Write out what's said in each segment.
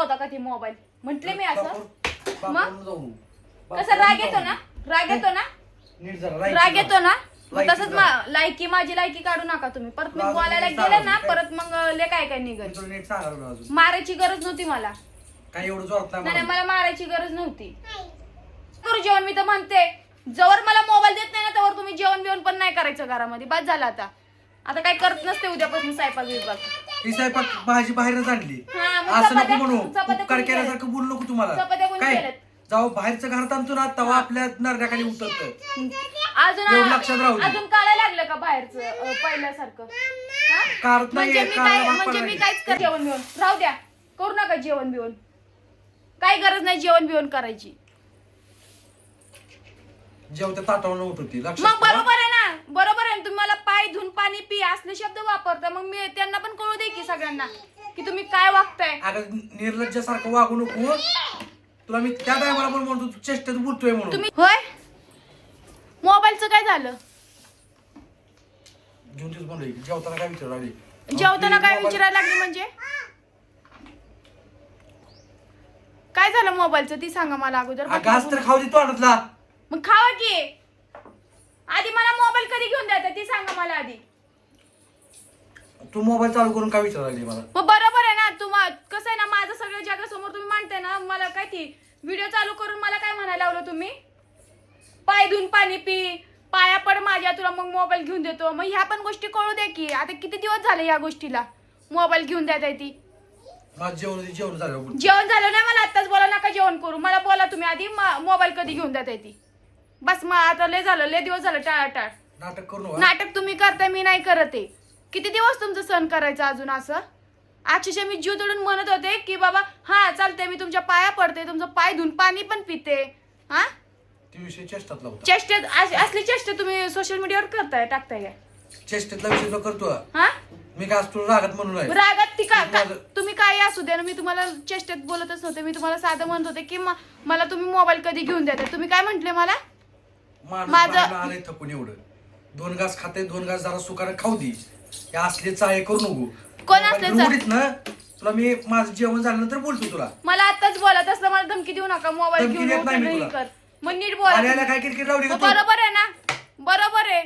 होता का ती मोबाईल? म्हंटले मी असं. मग? कसं राग येतो ना? राग येतो ना? राग येतो. ना? तसंच लायकी माझी लायकी काढू नका तुम्ही. परत मी बोलायला गेले ना परत मग ले काय काय निघत मारायची गरज नव्हती मला. काय एवढं जोरात नाही मला. मारायची गरज नव्हती. करू जेवण मी तर म्हणते जवळ मला मोबाईल देत नाही ना त्यावर तुम्ही जेवण बिवण पण नाही करायचं घरामध्ये. बाद झालं आता. आता काय करत नसते उद्यापासून स्वयंपाक बिपाक ही स्वयंपाक भाजी बाहेरच आणली. हा, मग असं नको चपात्या- म्हणू. चपात्या उपकार कोणी केल्यासारखं बोलू नको तुम्हाला. कोणी काय? केल्यात? जाऊ बाहेरचं घरात आणतो ना तेव्हा आपल्या नरड्याखाली उतरत अजून एवढं लक्षात राहू दे. अजून काढायला लागलं का बाहेरचं अं, पहिल्यासारखं? हा? कारत म्हणजे नाहीये मी कारला काय भाग म्हणजे मी. काहीच कर जेवण बिवण राहू द्या. करू नका जेवण बिवण काय गरज नाही जेवण बिवण करायची. जेवत्या ताटावर उठत होती लक्षात मग ठेवा. बरोबर आहे ना? बरोबर आहे ना? तुम्ही मला पाय धुवून पाणी पी असले शब्द वापरता मग मी त्यांना पण कळू दे की सगळ्यांना की तुम्ही काय वागताय. अगं निर्लज्जासारखं वागू नको तुला मी त्या टायमाला पण म्हणतो तू चेष्टेत बोलतोय म्हणून. तुम्ही होय? मोबाईलचं काय झालं? घेऊन तेच म्हणलं जेवताना काय विचार लागली? जेवताना काय मोबाईल- विचारायला लागली म्हणजे? काय झालं मोबाईलचं? ती सांगा मला अगोदर अगं आज तर खाऊ दे तोंडातला. मग खावा की. आधी मला मोबाईल कधी घेऊन द्यायचा ती सांगा मला आधी. तू मोबाईल चालू करून काय विचार लागली मला? मग बरोबर आहे ना तुम्हा कसं आहे ना माझं सगळं जगासमोर तुम्ही मांडताय ना मला काय ती व्हिडिओ चालू करून मला काय म्हणायला लावलं तुम्ही? पाय धुवून पाणी पी पाया पड माझ्या तुला मग मोबाईल घेऊन देतो. मग ह्या पण गोष्टी कळू दे की आता किती दिवस झाले या गोष्टीला? मोबाईल घेऊन द्यायचा ती. जेवण जेवण झालं जेवण झालं नाही मला आत्ताच बोला नका जेवण करू. मला बोला तुम्ही आधी मोबाईल कधी घेऊन देताय ती. बस मग आता लय झालं लय दिवस झालं टाळ टाळ नाटक करू नका नाटक तुम्ही करताय मी नाही करत आहे. किती दिवस तुमचं सण करायचं अजून असं? अक्षरशः मी जीव तोडून म्हणत होते की बाबा हा चालतंय मी तुमच्या पाया पडते तुमचं पाय धुवून पाणी पण पिते. हा? ती विषय चेष्टातला होता. चेष्टेत असली चेष्टा तुम्ही सोशल मीडियावर करताय टाकताय काय? चेष्टेतला विषय करतो हा? मी काय आज तुला रागत म्हणून आहे. रागात ती का तुम्ही काय असू द्या ना मी तुम्हाला चेष्टेत बोलतच नव्हते मी तुम्हाला साधं म्हणत होते की म- मला तुम्ही मोबाईल कधी घेऊन देता तुम्ही काय म्हंटले मला? माझं- आलंय थकून एवढं. दोन घास खाते दोन घास जरा सुकानं खाऊ दे. हे असले चाळे करू नको. कोण असले घेऊन चाळे? उडीत ना तुला मी माझं जेवण झाल्यानंतर बोलतो तुला. मला आताच बोलत असलं मला धमकी देऊ नका मोबाईल धमकी घेऊन देत नाही open मी नाही तुला. कर. मग नीट बोला. तुम्ही. काय किरकिर लावली का मग तू? बरोबर आहे ना? बरोबर आहे.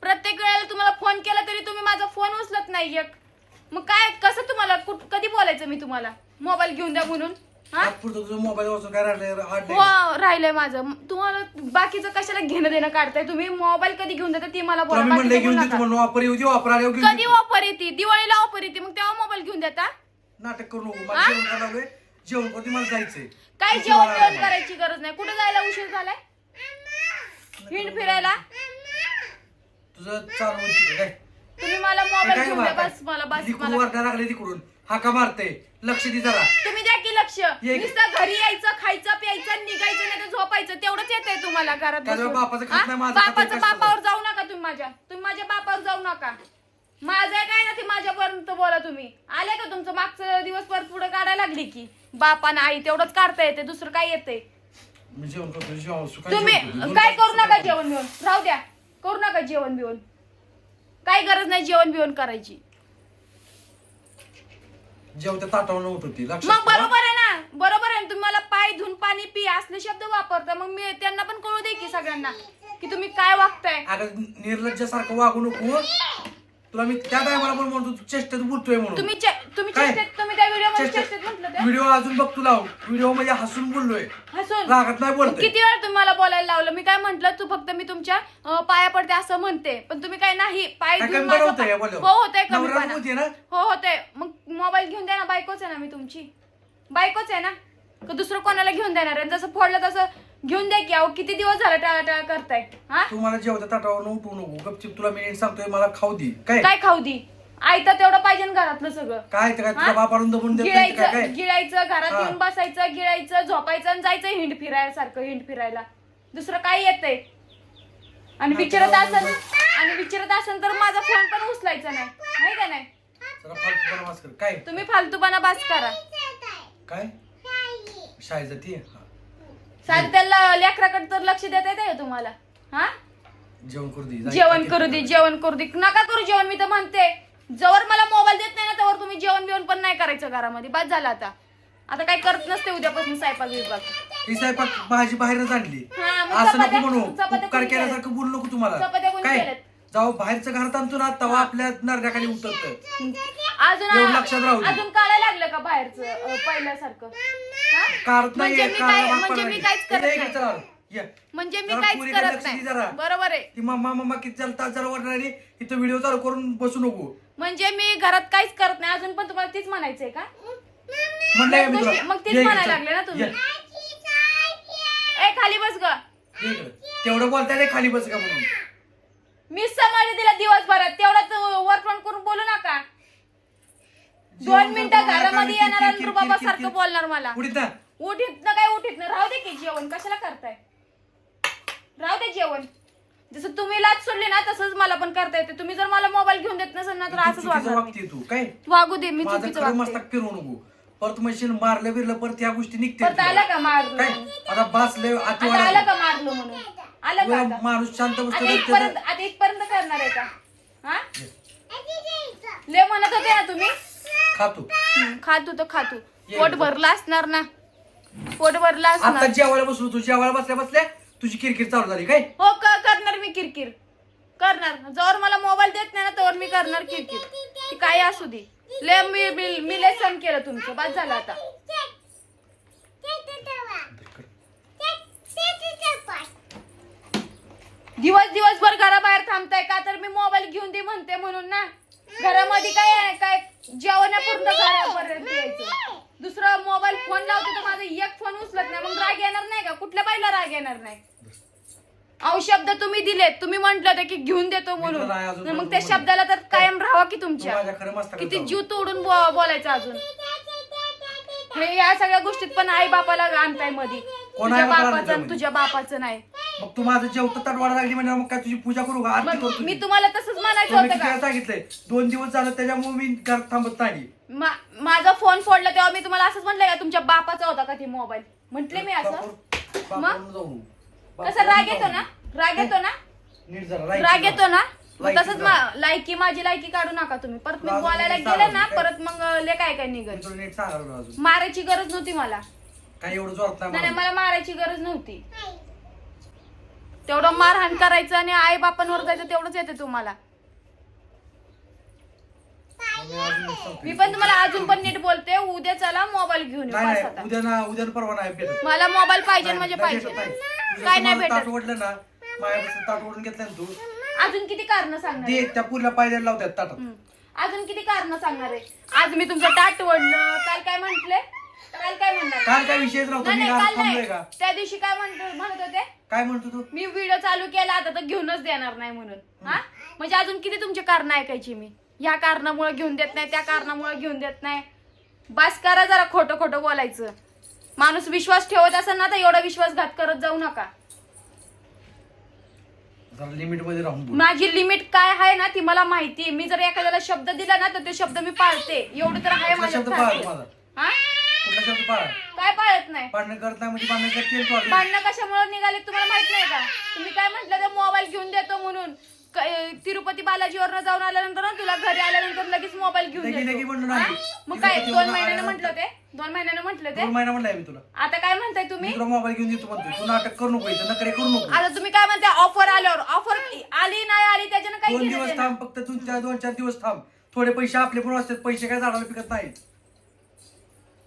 प्रत्येक वेळेला तुम्हाला फोन केला तरी तुम्ही माझा फोन उचलत नाही एक. मग काय कसं तुम्हाला कुठ कधी बोलायचं मी तुम्हाला? मोबाईल घेऊन द्या म्हणून. मोबाईल वाचून काय राहिलंय? आठ हो राहिलंय माझं. तुम्हाला बाकीचं कशाला घेणं देणं काढताय तुम्ही? मोबाईल कधी घेऊन देता ती मला बोला. म्हणलं घेऊन बोलू देतो नका. म्हणून वापर येऊ दे वापर आल्यावर घेऊन कधी. ऑफर येते? दिवाळीला ऑफर येते मग तेव्हा मोबाईल घेऊन देता? नाटक करू नको मला? जेवण करायला लागलोय जेवण करते मला जायचंय. काही तू जेवण लागला. करायची गरज नाही. कुठे जायला उशीर झालाय? हिंड फिरायला? तुझं चालू होती काय? तुम्ही मला मोबाईल काय घेऊन द्या? बस मला बस मला. वरडायला लागले तिकडून. हाका मारते. लक्ष दे जरा. तुम्ही लक्ष. ये- नुसतं घरी यायचं खायचं प्यायचं निघायचं नाही तर झोपायचं. तेवढंच येतंय तुम्हाला घरात बसून. बापाचं खात हा? नाही, माझं खात नाही, बापाचं कशाचं? बापावर जाऊ नका तुम्ही माझ्या. तुम्ही माझ्या बापावर जाऊ नका. माझं काय ना ते माझ्यापर्यंत बोला तुम्ही. आले का तुमचं मागचं दिवस परत पुढे काढायला लागली की? बापानं आई तेवढंच काढता येते दुसरं काय येते मी जेवण करतो जेवण सुखाने तुम्ही करतो. काय करू नका जेवण बिवण. राहू द्या. करू नका जेवण बिवण. काय गरज नाही जेवण बिवण करायची. जेवत्या ताटावर उठत होती लक्षात मग ठेवा. बरोबर आहे ना? बरोबर आहे ना. तुम्ही मला पाय धुवून पाणी पी असले शब्द वापरता मग मी त्यांना पण कळू दे की सगळ्यांना की तुम्ही काय वागताय. अगं निर्लज्जासारखं वागू नको. तुला मी त्या टायमाला पण म्हणतो तू चेष्टेत बोलतोय म्हणून. तुम्ही चे- तुम्ही काय? चेष्टेत तुम्ही त्या व्हिडिओमध्ये चेष्टेत- चेष्टेत म्हटलं ते व्हिडिओ अजून बघ तुला. व्हिडिओमध्ये हसून बोललोय. हसून? रागात नाही मग बोलतोय. किती वेळ तुम्ही मला बोलायला लावलं? मी काय म्हंटल तू फक्त मी तुमच्या अं, पाया पडते असं म्हणते. पण तुम्ही काय नाही पाय काय धुवून कमी माझं बनवतंय पा- बोलल्यावर? हो होतंय नवरा कमी होती ना? हो होतंय. मग मोबाईल घेऊन द्या ना बायकोच आहे ना मी तुमची. बायकोच आहे ना? का दुसरं कोणाला घेऊन देणार आहे? जसं फोडलं तसं घेऊन द्या की अहो किती दिवस झालं टाळा टाळा करताय? हा? तू मला जेवत्या ताटावर उठवू नको गपचिप तुला मी नीट सांगतोय मला खाऊ दे. काय? काय खाऊ दी? आई तर तेवढं पाहिजे ना घरातलं सगळं. काय ते काय तुला हा? बापाडून दबून देत नाही ते काय काय? गिळायचं गिळायचं घरात हा. येऊन बसायचं गिळायचं झोपायचं आणि जायचं हिंड फिरायला सारखं हिंड फिरायला. दुसरं काय येतंय? आणि विचारत असेल आणि विचारत असेल तर माझा फोन पण उचलायचा नाही. नाही का नाही? जरा फालतूपणा वाच कर. काय? तुम्ही फालतूपणा बास करा. काय? शाळेत जाती साध त्याला लेकराकडे तर लक्ष देता येते का तुम्हाला. हा? जेवण करू दे जा. जेवण करू दे जेवण करू दे. नका करू जेवण मी तर म्हणते. जवळ मला मोबाईल देत नाही ना त्यावर तुम्ही जेवण बिवण पण नाही करायचं घरामध्ये. बाद झालं आता. आता काय करत नसते उद्यापासून स्वयंपाक बिपाक ही स्वयंपाक भाजी बाहेरच आणली. हा, मग असं नको चपात्या- म्हणू. चपात्या उपकार कोणी केल्यासारखं बोलू नको तुम्हाला. चपात्या कोणी काय? केल्यात? जेव्हा बाहेरचं घरात आणतो ना तेव्हा आपल्या नरड्याखाली उतरत अजून एवढं लक्षात राहू दे. अजून काढायला लागलं का बाहेरचं अं, पहिल्यासारखं हा? काढत म्हणजे मी काढायला काय- भाग म्हणजे मी. काहीच करत इथे ये नाही. चला, ये. म्हणजे मी जरा काहीच पोरीकडे करत लक्ष दे नाही जरा. बरोबर आहे ती मम्मा मम्मा किती जरा तास जरा वाटणार इथं व्हिडिओ चालू करून बसू नको म्हणजे मी घरात काहीच करत नाही अजून पण तुम्हाला तीच म्हणायचंय का म्हणलंय मी तुला मग तेच इकडे, म्हणायला चल. लागले ना तुम्ही. ये, ए खाली बस ग ये इकडे. तेवढं बोलताय रे खाली बस का म्हणून मी समाधी दिला दिवसभरात तेवढाच वर्तमान करून बोलू नका दोन मिनिटं घरामध्ये येणार आणि बाबा सारखं बोलणार मला. ना उठीत ना काय उठीत ना. राहू दे की जेवण. कशाला करताय? राहू दे जेवण. जसं तुम्ही लाच सोडली ना तसंच मला पण करता येते. तुम्ही जर मला मोबाईल घेऊन देत नसेल ना तर असंच चुकीचं वागणार मी. वागते तू? काय? वागू दे मी माझं चुकीचं खरं वागते. मस्तक फिरवू नको. परत मशीन मारलं बिरलं परत ह्या गोष्टी निघते परत आलं का मारलं? काय? आता बासले आता आलं का मारलं म्हणून? आलं का आता? माणूस शांत आता बसतो इथपर्यंत आता इथपर्यंत करणार आहे का? हा? ले म्हणत होते ना तुम्ही? खातो. खातो तर खातो. पोट. भरलं असणार ना. पोट भरलं आता असणार. जेवायला बसलो तू जेवायला बसल्या बसल्या तुझी किरकिर चालू झाली काय? हो क- करणार मी किरकिर. करणार. जवळ मला मोबाईल देत नाही ना तोवर मी करणार किरकिर. ती काही असू दे. ले मी मी मी लय सण केलं तुमचं. बाद झालं आता. दिवस दिवसभर घराबाहेर थांबताय का? तर मी मोबाईल घेऊन दे म्हणते म्हणून ना. घरामध्ये काय आहे काय जेवणापूर्ण घरापर्यंत यायचं. दुसरा मोबाईल फोन लावतो तर माझा एक फोन उचलत नाही. मग राग येणार नाही का? कुठल्या बाईला राग येणार नाही? अहो शब्द तुम्ही दिलेत. तुम्ही म्हंटल होतं की घेऊन देतो नाही अजून म्हणून मग त्या. शब्दाला तर कायम राहावा की तू तुमच्या? माझ्या खरं मस्त किती जीव तोडून बो- बोलायचं अजून? हे या सगळ्या गोष्टीत पण आई बापाला आणतायमध्ये कोण तुझ्या बापाचं? तुझ्या बापाचं नाही. मग तू माझं जेवत ताट वाढा लागली म्हणजे मग काय तुझी पूजा करू का? आरती मग करतो मी. तुम्हाला तसंच म्हणायचं होतं का? सांगितलंय? दोन दिवस झालं त्याच्यामुळे मी घरात थांबत नाही. मा- माझा फोन फोडला तेव्हा मी तुम्हाला असंच म्हटलं का तुमच्या बापाचा होता का ते मोबाईल? म्हंटले मी असं. बापावर- बापावरून जाऊ राग येतो ना? राग येतो ना? नीट जरा लाईक राग येतो ना? मग लायकी तसंच. मा- लायकी माझी लायकी काढू नका तुम्ही. परत मी लाजून बोलायला नीट गेले ना काय? परत मग ले काय काय निघत मी तुला नीट सांगायला अजून. मारायची गरज नव्हती मला. काही एवढं जोरात नाही नाही नाही, मला. मला मारायची गरज नव्हती. तेवढं मारहाण करायचं आणि आई बापांवर जायचं तेवढंच येते तुम्हाला. मी पण तुम्हाला अजून पण नीट बोलते उद्या चला मोबाईल घेऊन येऊ नाही बस नाही आता. उद्या ना उद्या ना परवा नाही भेटत. मला मोबाईल पाहिजे म्हणजे नाही पाहिजे. नाही. काय नाही ताट भेटत? ओढलं ना माझ्यापासून ताट ओढून घेतलं ना तू. अजून किती कारण सांगणार ते आहे? त्या पुरीला पायद्याला लावतात ताटात. हम्म. अजून किती कारण सांगणार आहे? आज मी तुमचं ताट ओढलं काल काय म्हंटले? काल काय म्हणणार? काल काय विषयच नव्हता. नाही मी नाही, काल थांबलोय नाही. का? त्या दिवशी काय म्हणतो म्हणत होते? काय म्हणतो तू? मी व्हिडिओ चालू केला आता तर घेऊनच देणार नाही म्हणून. हा. म्हणजे अजून किती तुमचे कारण ऐकायची मी? ह्या कारणामुळे घेऊन देत नाही त्या कारणामुळे घेऊन देत नाही. बास करा जरा खोटं खोटं बोलायचं. माणूस विश्वास ठेवत असेल ना तर एवढा विश्वासघात करत जाऊ नका. जरा लिमिटमध्ये राहून बोल. माझी लिमिट काय आहे ना ती मला माहिती मी जर एखाद्याला शब्द दिला ना तर ते शब्द मी पाळते. एवढं तर आहे कुठला शब्द माझ्या पाळा माझा. हा? कुठला शब्द पाळा? काय पाळत नाही? भांडण करत नाही म्हणजे भांडण करते तू अजून. भांडणं कशामुळे निघाले तुम्हाला माहीत नाही का? तुम्ही काय म्हटलं ते मोबाईल घेऊन देतो म्हणून. क- अं, तिरुपती बालाजीवर जाऊन आल्यानंतर ना तुला घरी आल्यानंतर लगेच मोबाईल घेऊन लगी- देतो. हा? मग काय तिरुपतीवरून दोन महिन्यानं म्हटलं ते? दोन महिन्यानं म्हटलं ते? दोन महिना म्हणलाय मी तुला. आता काय म्हणताय तुम्ही? तुला मोबाईल घेऊन देतो म्हणतोय. तू नाटक करू नको इथं करू नको. आता तुम्ही काय म्हणताय? ऑफर आल्यावर ऑफर आली नाही आली त्याच्यानं काय दोन घेणं दिवस देणं? थांब फक्त तू त्या दोन चार दिवस थांब. थोडे पैसे आपले पण वाचतात पैसे काय झाडाला पिकत नाहीत.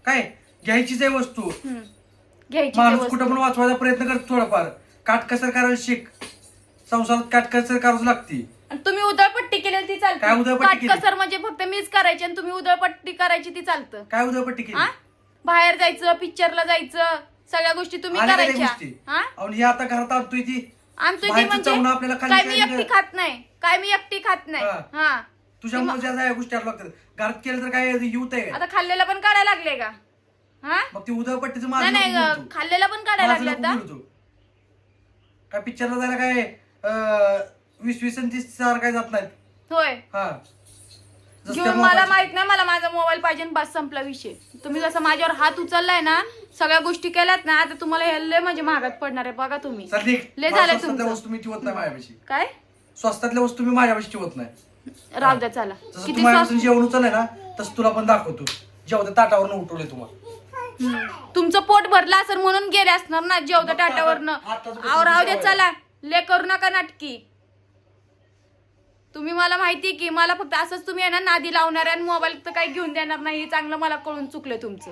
काय? घ्यायचीच आहे वस्तू. हम्म. घ्यायची ते माणूस. कुठं पण वाचवायचा प्रयत्न करतो थोडाफार. काटकसर करायला शिक. संसारात काटकसर करावं लागती. आणि तुम्ही उधळपट्टी केली ती चालते. काय उधळपट्टी केली? काटकसर म्हणजे फक्त मीच करायची आणि तुम्ही उधळपट्टी करायची ती चालतं. काय उदळपट्टी केली? हा बाहेर जायचं पिक्चरला जायचं सगळ्या गोष्टी तुम्ही आल्या का त्या करायच्या हा आणि हे आता घरात आणतोय ती. आमचं ते बाहेरचं म्हणजे चावणं आपल्याला खाली काय मी काय एकटी खात नाही. काय मी एकटी खात नाही. हा. हा. तुझ्यामुळे ज्या ज्या गोष्टी आल्या लागतात. घरात केलं तर काय युत आहे. आता खाल्लेला पण काढायला लागले का? हा? मग ती उदळपट्टीचं नाही नाही ग. खाल्लेला पण काढायला लागले आता. काय पिक्चरला जायला काय अं, वीस वीस आणि तीस चार काय जात नाहीत. होय. हा. जसं त्या घेऊन मला मोबाईल- माहीत नाही मला माझा मोबाईल पाहिजे आणि बस संपला विषय. तुम्ही जसं माझ्यावर हात उचललाय ना सगळ्या गोष्टी केल्यात ना आता तुम्हाला हे लय म्हणजे महागात पडणार आहे बघा तुम्ही. निघ. लय मला झालं स्वस्तातल्या तुमचं. वस्तू मी ठेवत नाही माझ्यापाशी. काय? स्वस्तातल्या वस्तू मी माझ्यापाशी ठेवत नाही. राहू द्या चला. जसं किती तू माझ्यापासून स्वस्त जेवण उचललंय ना तसं तुला पण दाखवतो. जेवढ्या ताटावरून उठवले तुम्हाला. हम्म. तुमचं पोट भरलं असेल म्हणून गेले असणार ना जेवता मग टाटावरनं आता- आताच बसून आव राहू दे जेवायला. चला. ले करू नका नाटकी. तुम्ही मला माहिती की मला फक्त असंच तुम्ही आहे ना नादी लावणार आणि मोबाईल तर काही घेऊन देणार नाही हे चांगलं मला कळून चुकलं तुमचं.